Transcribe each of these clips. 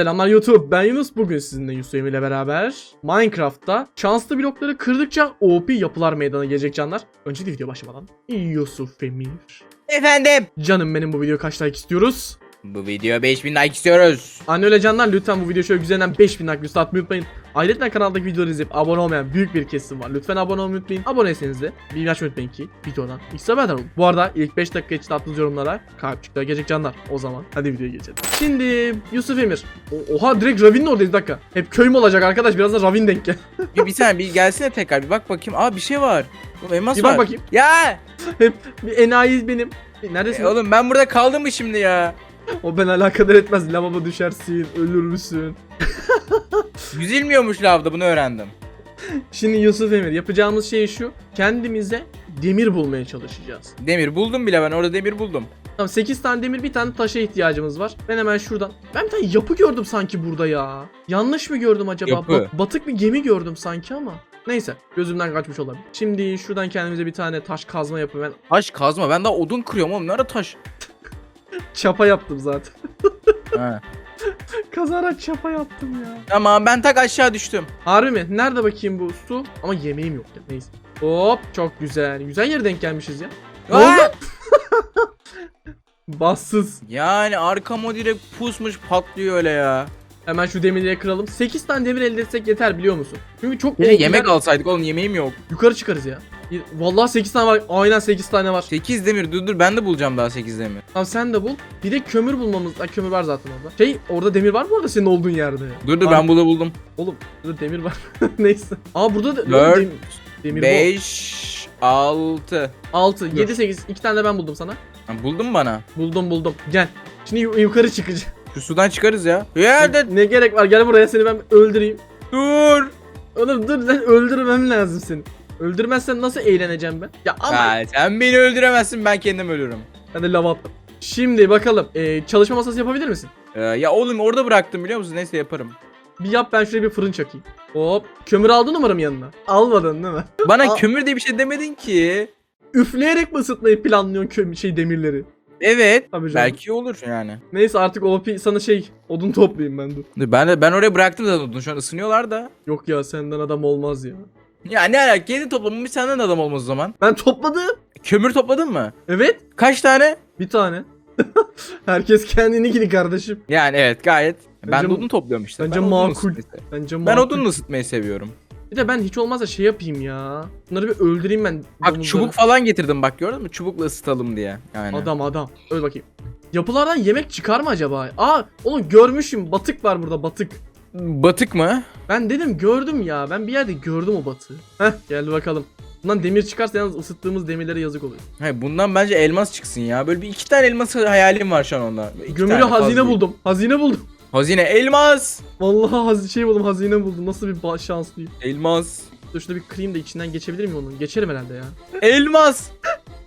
Selamlar YouTube. Ben Yunus. Bugün sizinle Yusuf ile beraber Minecraft'ta şanslı blokları kırdıkça OP yapılar meydana gelecek canlar. Öncelikle video başlamadan Yusuf Emir. Efendim. Canım benim bu video kaç like istiyoruz? Bu video 5000 like istiyoruz. Anne öyle canlar lütfen bu video şöyle güzelinden 5000 like üstü atmayı unutmayın. Ayrıca kanaldaki videoları izleyip abone olmayan büyük bir kesim var. Lütfen abone olmayı unutmayın. Aboneyseniz de bilgi açmayı unutmayın ki videodan ilk haberdar olun. Bu arada ilk 5 dakika içinde attığınız yorumlara kalpçikler gelecek canlar. O zaman hadi videoya geçelim. Şimdi Yusuf Emir. O- oha direkt Ravin'in oradayız bir dakika. Hep köy mü olacak arkadaş? Biraz da Ravin denk gel. bir, bir saniye bir gelsene tekrar bir bak bakayım. Aa bir şey var. Oğlum elmas Bir var. bak bakayım. Ya. Hep bir enayi benim. Neredesin? E, oğlum ben burada kaldım mı şimdi ya? O ben alakadar etmez. Lavabo düşersin, ölür müsün? Yüzülmüyormuş lavda bunu öğrendim. Şimdi Yusuf Emir yapacağımız şey şu. Kendimize demir bulmaya çalışacağız. Demir buldum bile ben orada demir buldum. Tamam 8 tane demir bir tane taşa ihtiyacımız var. Ben hemen şuradan. Ben bir tane yapı gördüm sanki burada ya. Yanlış mı gördüm acaba? Yapı. Ba- batık bir gemi gördüm sanki ama. Neyse gözümden kaçmış olabilir. Şimdi şuradan kendimize bir tane taş kazma yapayım. Ben Taş kazma ben daha odun kırıyorum oğlum nerede taş? Çapa yaptım zaten. ha. Kazarak çapa yaptım ya. Tamam ben tak aşağı düştüm. Harbi mi? Nerede bakayım bu su? Ama yemeğim yok ya. Neyse. Hop çok güzel. Güzel yere denk gelmişiz ya. Ne Aa! oldu? Bassız. Yani arkama direkt pusmuş patlıyor öyle ya. Hemen şu demirleri kıralım. 8 tane demir elde etsek yeter biliyor musun? Çünkü çok OP'ler- yemek alsaydık oğlum yemeğim yok. Yukarı çıkarız ya. Vallahi 8 tane var. Aynen 8 tane var. 8 demir dur dur ben de bulacağım daha 8 demir. Tamam sen de bul. Bir de kömür bulmamız. Ha, kömür var zaten orada. Şey orada demir var mı orada senin olduğun yerde? Dur dur Abi- ben burada buldum. Oğlum burada demir var. Neyse. Aa burada da Dört, demir, demir 5 6 6 7 8 2 tane de ben buldum sana. Buldun mu bana? Buldum buldum. Gel. Şimdi yu- yukarı çıkacağım. Şu sudan çıkarız ya. Ya de Ne gerek var? Gel buraya seni ben öldüreyim. dur. Oğlum dur lan öldürmem lazım seni. Öldürmezsen nasıl eğleneceğim ben? Ya ama Ya sen beni öldüremezsin ben kendim ölürüm. Hadi lava attım. Şimdi bakalım. Ee, çalışma masası yapabilir misin? Ee, ya oğlum orada bıraktım biliyor musun? Neyse yaparım. Bir yap ben şuraya bir fırın çakayım. Hop. Kömür aldın umarım yanına. Almadın değil mi? Bana Aa. kömür diye bir şey demedin ki. Üfleyerek mi ısıtmayı planlıyorsun kömür şey demirleri? Evet. Tabii canım. Belki olur yani. Neyse artık OP sana şey odun toplayayım ben dur. Dur, Ben de ben oraya bıraktım zaten odunu. Şu an ısınıyorlar da. Yok ya senden adam olmaz ya. Ya ne alaka? Kendi toplamamış senden de adam olmaz o zaman. Ben topladım. Kömür topladın mı? Evet. Kaç tane? Bir tane. Herkes kendini kardeşim. Yani evet gayet. Ben Bence- de odun topluyorum işte. bence ben makul. Bence Ben makul. odunla ısıtmayı seviyorum. Bir de ben hiç olmazsa şey yapayım ya. Bunları bir öldüreyim ben. Bak domuzları. çubuk falan getirdim bak gördün mü? Çubukla ısıtalım diye. Yani. Adam adam. Öl bakayım. Yapılardan yemek çıkar mı acaba? Aa oğlum görmüşüm. Batık var burada batık. Batık mı? Ben dedim gördüm ya. Ben bir yerde gördüm o batığı. Heh geldi bakalım. Bundan demir çıkarsa yalnız ısıttığımız demirlere yazık oluyor. Hayır bundan bence elmas çıksın ya. Böyle bir iki tane elmas hayalim var şu an onda. İki Gömülü tane hazine fazla. buldum. Hazine buldum. Hazine elmas. Vallahi haz şey buldum hazine buldum. Nasıl bir ba- şanslıyım. Elmas. Dur şurada bir kırayım da içinden geçebilir miyim onun? Geçerim herhalde ya. Elmas.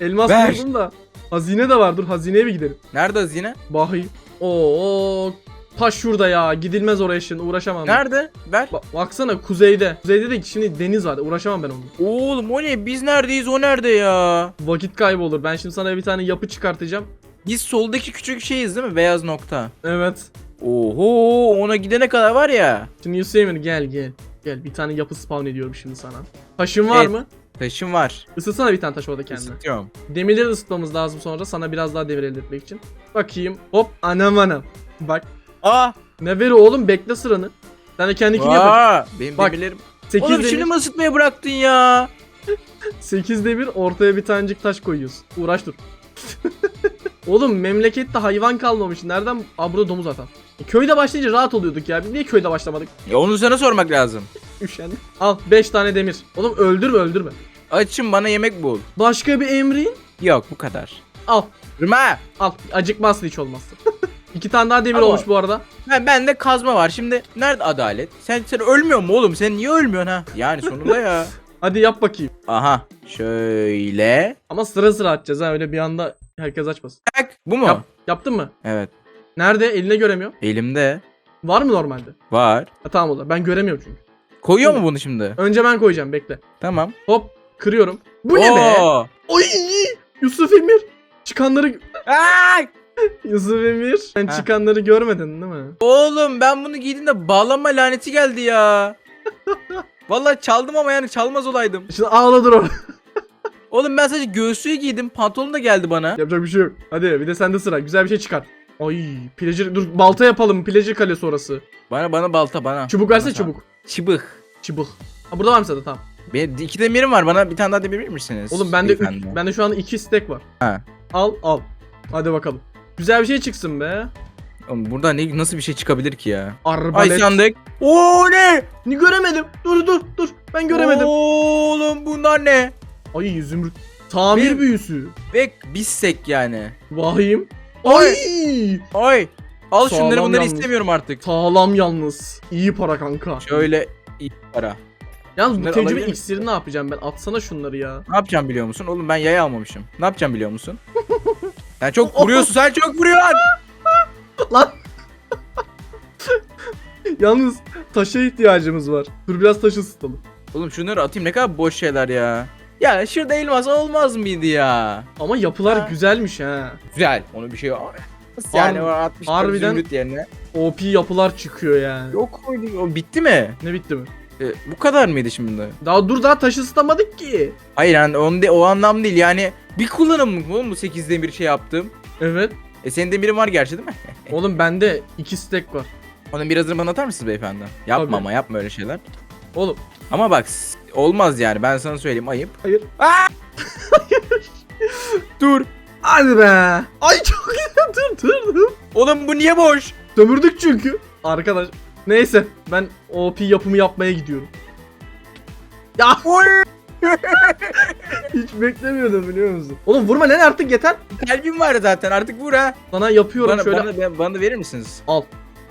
Elmas Ver. buldum da. Hazine de var dur hazineye bir gidelim. Nerede hazine? Bahi. Oo taş şurada ya. Gidilmez oraya şimdi uğraşamam. ben. Nerede? Ver. Ba- baksana kuzeyde. Kuzeyde de şimdi deniz var. Uğraşamam ben onunla. Oğlum o ne? Biz neredeyiz? O nerede ya? Vakit kaybı olur. Ben şimdi sana bir tane yapı çıkartacağım. Biz soldaki küçük şeyiz değil mi? Beyaz nokta. Evet. Oho ona gidene kadar var ya. Şimdi Emir gel gel. Gel bir tane yapı spawn ediyorum şimdi sana. Taşın var Evet. mı? Taşım var. Isıtsana bir tane taş orada kendine. Isıtıyorum. Demirleri de ısıtmamız lazım sonra sana biraz daha demir elde etmek için. Bakayım. Hop anam anam. Bak. Aa. Ne veri oğlum bekle sıranı. Sen de kendikini yap. Aa. Benim Bak, demirlerim. 8 Oğlum demir, şimdi mi ısıtmaya bıraktın ya? 8 demir ortaya bir tanecik taş koyuyoruz. Uğraş dur. oğlum memlekette hayvan kalmamış. Nereden? Aa burada domuz atan. E, köyde başlayınca rahat oluyorduk ya. Biz niye köyde başlamadık? Ya onu sana sormak lazım. Üşendim. Al 5 tane demir. Oğlum öldürme öldürme. Açım bana yemek bul. Başka bir emrin? Yok bu kadar. Al. Rıma. Al. Acıkmazsın hiç olmazsa. İki tane daha demir Ama- olmuş bu arada. Ben bende kazma var. Şimdi nerede adalet? Sen sen ölmüyor mu oğlum? Sen niye ölmüyorsun ha? Yani sonunda ya. Hadi yap bakayım. Aha. Şöyle. Ama sıra sıra atacağız ha öyle bir anda herkes açmasın. Tak. Bu mu? Yap. Yaptın mı? Evet. Nerede? Eline göremiyorum. Elimde. Var mı normalde? Var. Ha, tamam o zaman. Ben göremiyorum çünkü. Koyuyor mu bunu şimdi? Önce ben koyacağım bekle. Tamam. Hop kırıyorum. Bu ne be? Oo. Oy! Yusuf Emir. Çıkanları... Ay! Yusuf Emir. Sen Ha. çıkanları görmedin değil mi? Oğlum ben bunu giydim de bağlanma laneti geldi ya. Vallahi çaldım ama yani çalmaz olaydım. Şimdi ağla dur orada. Oğlum ben sadece göğsüyü giydim. Pantolon da geldi bana. Yapacak bir şey yok. Hadi bir de sende sıra. Güzel bir şey çıkar. Ay plajır dur balta yapalım. Plajır kalesi orası. Bana bana balta bana. Çubuk Bana versene sağ- çubuk. Çubuk. Çubuk. Ha burada var mı sende tamam. Benim iki demirim var. Bana bir tane daha demir verir misiniz? Oğlum bende üç, Beyefendi? bende şu an iki stack var. Ha. Al al. Hadi bakalım. Güzel bir şey çıksın be. Oğlum burada ne nasıl bir şey çıkabilir ki ya? Ay Arbalet. sandık. Oo ne? Ni göremedim. Dur dur dur. Ben göremedim. Oğlum bunlar ne? Ay zümrüt. Tamir Bir- büyüsü. Ve bissek yani. Vahim. Ay. Ay. Ay. Al Sağlam şunları bunları yalnız. istemiyorum artık. Sağlam yalnız. İyi para kanka. Şöyle iyi para. Yalnız bu Şunları tecrübe alabilir miyim? iksiri ne yapacağım ben? Atsana şunları ya. Ne yapacağım biliyor musun? Oğlum ben yaya almamışım. Ne yapacağım biliyor musun? sen çok vuruyorsun. Sen çok vuruyorsun. Lan. Yalnız taşa ihtiyacımız var. Dur biraz taş ısıtalım. Oğlum şunları atayım ne kadar boş şeyler ya. Ya şurada elmas olmaz mıydı ya? Ama yapılar Ha. güzelmiş ha. Güzel. Onu bir şey Nasıl yani var 60 harbiden- zümrüt yerine. OP yapılar çıkıyor yani. Yok muydu? O bitti mi? Ne bitti mi? E, bu kadar mıydı şimdi? Daha dur daha taş ısıtamadık ki. Hayır yani on de, o anlam değil yani bir kullanım mı oğlum bu 8 demir şey yaptım. Evet. E senin demirin var gerçi değil mi? Oğlum bende iki stack var. Onun birazını bana atar mısınız beyefendi? Yapma Tabii. ama yapma öyle şeyler. Oğlum. Ama bak s- olmaz yani ben sana söyleyeyim ayıp. Hayır. Dur. Hadi be. Ay çok güzel dur dur dur. Oğlum bu niye boş? Sömürdük çünkü. Arkadaş. Neyse ben OP yapımı yapmaya gidiyorum. Ya Oy. hiç beklemiyordum biliyor musun? Oğlum vurma lan artık yeter. Kalbim var zaten artık vur ha. Sana yapıyorum Bana, şöyle. bana, bana da verir misiniz? Al.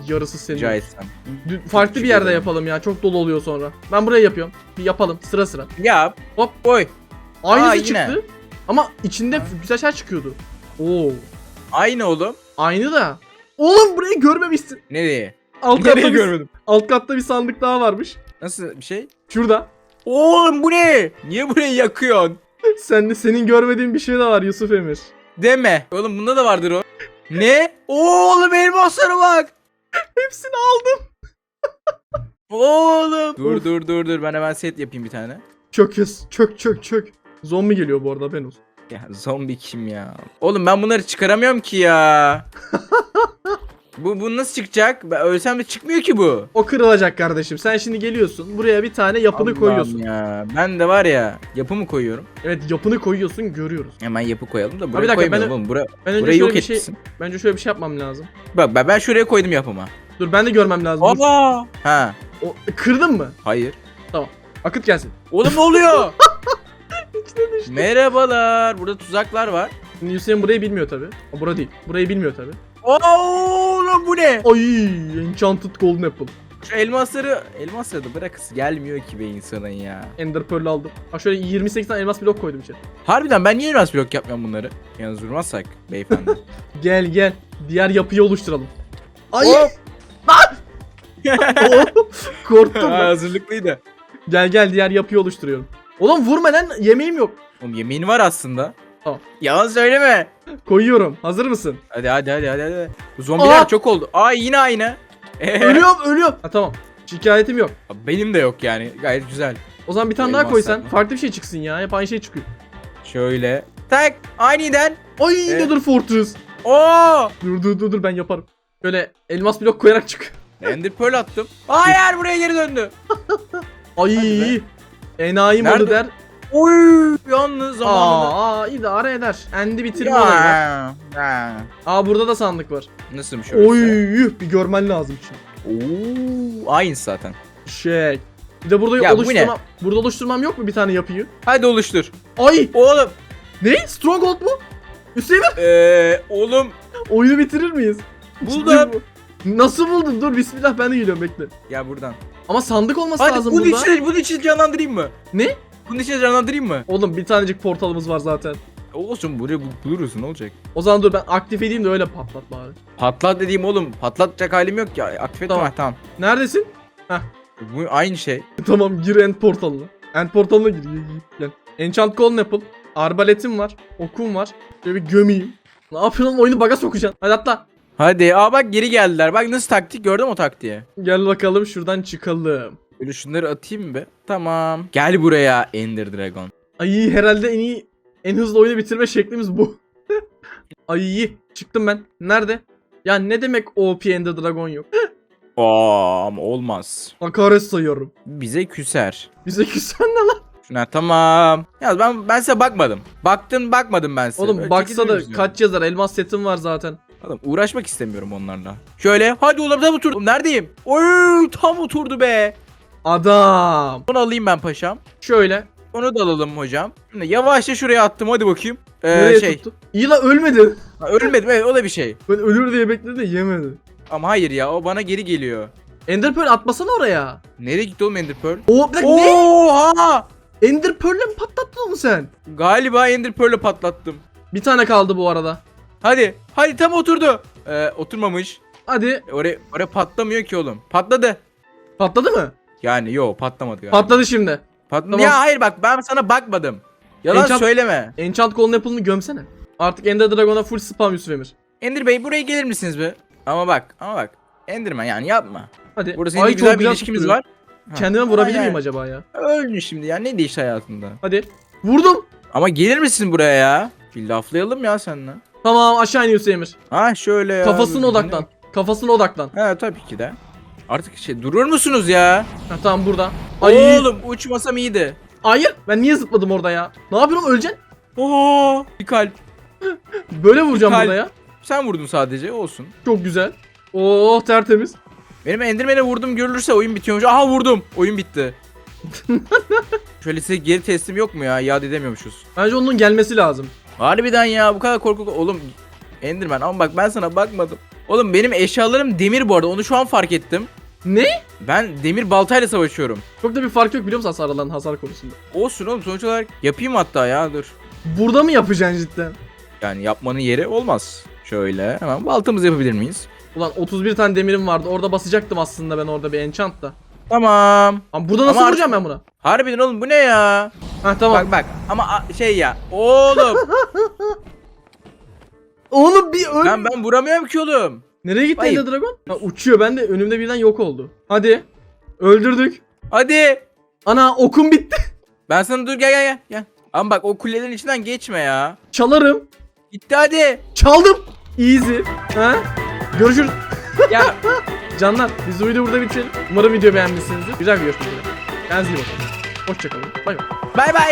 Yarısı senin. Rica etsem. Dü- Farklı bir yerde yapalım ya. Çok dolu oluyor sonra. Ben buraya yapıyorum. Bir yapalım sıra sıra. Yap. Hop. Oy. Aynısı Aa, yine. çıktı. Ama içinde Ha. güzel şeyler çıkıyordu. Oo. Aynı oğlum. Aynı da. Oğlum burayı görmemişsin. Nereye? Alt Nereye katta bir, görmedim? alt katta bir sandık daha varmış. Nasıl bir şey? Şurada. Oğlum bu ne? Niye burayı yakıyorsun? Sen de senin görmediğin bir şey de var Yusuf Emir. Deme. Oğlum bunda da vardır o. ne? Oğlum elmaslara bak. Hepsini aldım. Oğlum. Dur Of. dur dur dur ben hemen set yapayım bir tane. Çök yas- çök çök çök. Zombi geliyor bu arada ben olsun. Ya zombi kim ya? Oğlum ben bunları çıkaramıyorum ki ya. bu bu nasıl çıkacak? Ben ölsem de çıkmıyor ki bu. O kırılacak kardeşim. Sen şimdi geliyorsun. Buraya bir tane yapını Allah'ım koyuyorsun. ya. Ben de var ya yapımı koyuyorum. Evet yapını koyuyorsun görüyoruz. Hemen yapı koyalım da buraya dakika, koymayalım ben- oğlum. Bura, Ben önce burayı şöyle yok bir şey etmişsin. bence şöyle bir şey yapmam lazım. Bak ben, ben şuraya koydum yapıma. Dur ben de görmem lazım. Dur. Baba. Ha. O, kırdın mı? Hayır. Akıt gelsin. Oğlum ne oluyor? Merhabalar. Burada tuzaklar var. Şimdi Hüseyin burayı bilmiyor tabi. Bura değil. Burayı bilmiyor tabi. Oğlum bu ne? Ay Enchanted Golden Apple. Şu elmasları elmasları da bırakısı gelmiyor ki be insanın ya. Ender Pearl aldım. Ha şöyle 28 tane elmas blok koydum içeri. Harbiden ben niye elmas blok yapmıyorum bunları? Yalnız vurmazsak beyefendi. Gel gel. Diğer yapıyı oluşturalım. Ay! Hop. Oo, Korktum. Ben. hazırlıklıydı. gel gel diğer yapıyı oluşturuyorum. Oğlum vurma lan yemeğim yok. Oğlum yemeğin var aslında. Tamam. Yalan söyleme. Koyuyorum. Hazır mısın? Hadi hadi hadi hadi. hadi. Zombiler Aa! çok oldu. Aa yine aynı. Ölüyorum ölüyorum. Ha tamam. Şikayetim yok. Benim de yok yani. Gayet güzel. O zaman bir tane Elmas daha koysan. yapma. Farklı bir şey çıksın ya. Hep aynı şey çıkıyor. Şöyle. Tak. Aniden. Ay Ee? Nether Fortress. Oo. Dur dur dur dur ben yaparım. Böyle elmas blok koyarak çık. Ender Pearl attım. Hayır buraya geri döndü. Ay. Hadi Enayi malı Nerede? der. Oy. Yalnız zamanında. Aa, aa idare eder. Endi bitirme olayı var. Ya. Ya. Aa burada da sandık var. Nasılmış orası? Oy bir görmen lazım şimdi. Oo. Aynı zaten. Şey. Bir de burada Ya bu oluşturmam. Burada oluşturmam yok mu bir tane yapıyı? Hadi oluştur. Ay Oğlum. ne? Stronghold mu? Hüseyin Eee oğlum. oyunu bitirir miyiz? Buldum. Ciddi bu. Nasıl buldun? Dur bismillah ben de geliyorum bekle. Ya buradan. Ama sandık olması Hadi lazım bunun burada. içine, bunun içine canlandırayım mı? Ne? Bunun içine canlandırayım mı? Oğlum bir tanecik portalımız var zaten. Olsun buraya bu- buluruz ne olacak? O zaman dur ben aktif edeyim de öyle patlat bari. Patlat dediğim oğlum. Patlatacak halim yok ya. Aktif etme. Tamam. Ha, tamam. Neredesin? Bu aynı şey. tamam gir end portalına. End portalına gir. gir, gir. Gel. Enchant Golden Apple. Arbaletim var. Okum var. Şöyle bir gömeyim. Ne yapıyorsun oyunu baga sokacaksın. Hadi atla. Hadi aa bak geri geldiler. Bak nasıl taktik gördün mü o taktiği? Gel bakalım şuradan çıkalım. Böyle şunları atayım mı be? Tamam. Gel buraya Ender Dragon. Ay herhalde en iyi en hızlı oyunu bitirme şeklimiz bu. Ay çıktım ben. Nerede? Ya ne demek OP Ender Dragon yok? Aa ama olmaz. Hakaret sayıyorum. Bize küser. Bize küsen ne lan? Şuna tamam. Ya ben ben size bakmadım. Baktın bakmadım ben size. Oğlum Böyle baksa da yüzüne. kaç yazar elmas setim var zaten. Oğlum uğraşmak istemiyorum onlarla. Şöyle hadi oğlum tam oturdum. Neredeyim? Oy tam oturdu be. Adam. Bunu alayım ben paşam. Şöyle. Onu da alalım hocam. Şimdi yavaşça şuraya attım hadi bakayım. Ee, nereye şey. tuttu? İyi la ölmedi. Ha, ölmedim evet o da bir şey. Ben ölür diye bekledim de yemedi. Ama hayır ya o bana geri geliyor. Ender Pearl atmasana oraya. Nereye gitti oğlum Ender Pearl? Oo bir dakika ne? Oha! Ender Pearl'le mi patlattın onu sen? Galiba Ender Pearl'ü patlattım. Bir tane kaldı bu arada. Hadi. Hadi tam oturdu. Ee, oturmamış. Hadi. Oraya, oraya patlamıyor ki oğlum. Patladı. Patladı mı? Yani yo patlamadı galiba. Patladı şimdi. Patladı. Tamam. Ya hayır bak ben sana bakmadım. Yalan Enchant- söyleme. Enchant Golden Apple'ını gömsene. Artık Ender Dragon'a full spam Yusuf Emir. Ender Bey buraya gelir misiniz be? Ama bak ama bak. Enderman yani yapma. Hadi. Burada seninle Ay, güzel çok bir ilişkimiz tutturuyor. var. Ha. Kendime vurabilir Aynen. miyim acaba ya? Öldün şimdi ya ne değişti hayatında? Hadi. Vurdum. Ama gelir misin buraya ya? Bir laflayalım ya seninle. Tamam aşağı in Yusuf Emir. Ha şöyle ya. Kafasına odaklan. Kafasına odaklan. Ha tabii ki de. Artık şey durur musunuz ya? Ha, tamam burada. Ay. Oğlum uçmasam iyiydi. Hayır. Ben niye zıpladım orada ya? Ne yapıyorum öleceksin? Oo, bir kalp. Böyle vuracağım Kalp. burada ya. Sen vurdun sadece olsun. Çok güzel. Oh tertemiz. Benim Enderman'e vurdum görülürse oyun bitiyormuş. Aha vurdum. Oyun bitti. Şöyle size geri teslim yok mu ya? İade edemiyormuşuz. Bence onun gelmesi lazım. Harbiden ya bu kadar korku oğlum Enderman ama bak ben sana bakmadım. Oğlum benim eşyalarım demir bu arada onu şu an fark ettim. Ne? Ben demir baltayla savaşıyorum. Çok da bir fark yok biliyor musun hasarlan hasar konusunda. Olsun oğlum sonuç olarak yapayım hatta ya dur. Burada mı yapacaksın cidden? Yani yapmanın yeri olmaz. Şöyle hemen baltamızı yapabilir miyiz? Ulan 31 tane demirim vardı. Orada basacaktım aslında ben orada bir enchant da. Tamam. Ama burada nasıl Ama vuracağım ben buna? Harbiden oğlum bu ne ya? Ha tamam. Bak bak ama şey ya oğlum Oğlum bir öl. ben ben vuramıyorum ki oğlum. Nereye gitti Hayır. Ender Dragon? Ha, uçuyor ben de önümde birden yok oldu. Hadi. Öldürdük. Hadi. Ana okum bitti. Ben sana dur gel gel gel. gel. Ama bak o kulelerin içinden geçme ya. Çalarım. Gitti hadi. Çaldım. Easy. Ha? Görüşürüz. Ya Canlar biz bu videoyu burada bitirelim. Umarım video beğenmişsinizdir. Güzel bir görüşmek üzere. Kendinize iyi bakın. Hoşçakalın. Bay bay. bay bay.